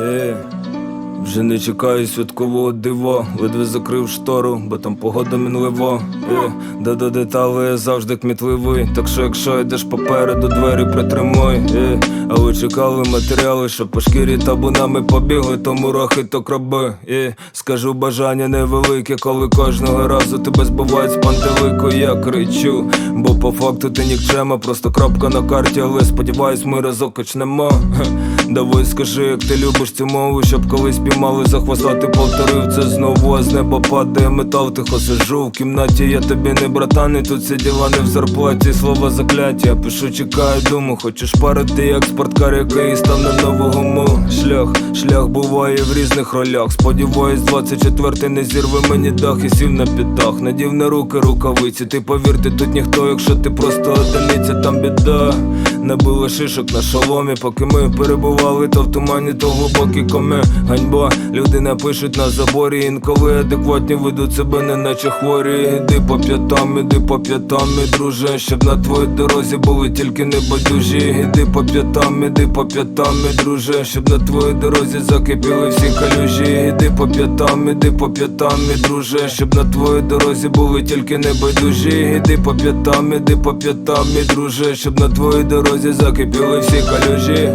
Е, вже не чекаю святкового дива, ледве закрив штору, бо там погода мінлива. Е, да до деталей я завжди кмітливий. Так що, якщо йдеш попереду, двері притримуй. Е, а ви чекали матеріали, що по шкірі табунами побігли, то мурахи, то краби. Е, скажу бажання невелике, коли кожного разу тебе збивають з пантелику, я кричу. Бо по факту ти нікчема, просто крапка на карті, але сподіваюсь, ми разок качнемо. Давай скажи, як ти любиш цю мову, щоб колись піймали за хвоста, ти повторив це знову, а з неба падає метал, тихо сижу в кімнаті, я тобі не братан, і тут всі діла не в зарплаті, слова закляття, пишу, чекаю, думаю, хочеш парити, як спорткар, який став на нового му Шлях, шлях буває в різних ролях. Сподіваюсь, 24 не зірве мені дах і сів на піддах. Надів на руки рукавиці, ти повірте, тут ніхто, якщо ти просто одиниця, там біда. Набили шишок на шоломі, поки ми перебували, то в тумані, то глибокі коми. Ганьба, люди напишуть на заборі, інколи адекватні ведуть себе, не наче хворі. Іди по п'ятам, іди по п'ятам, мій друже, щоб на твоїй дорозі були тільки небайдужі. Іди по п'ятам, іди по п'ятам, мій друже, щоб на твоїй дорозі закипіли всі калюжі. Іди по п'ятам, іди по п'ятам, мій друже, щоб на твоїй дорозі були тільки небайдужі. Іди по п'ятам, іди по п'ятам, мій друже, щоб на твоїй дорозі закипіли всі калюжі.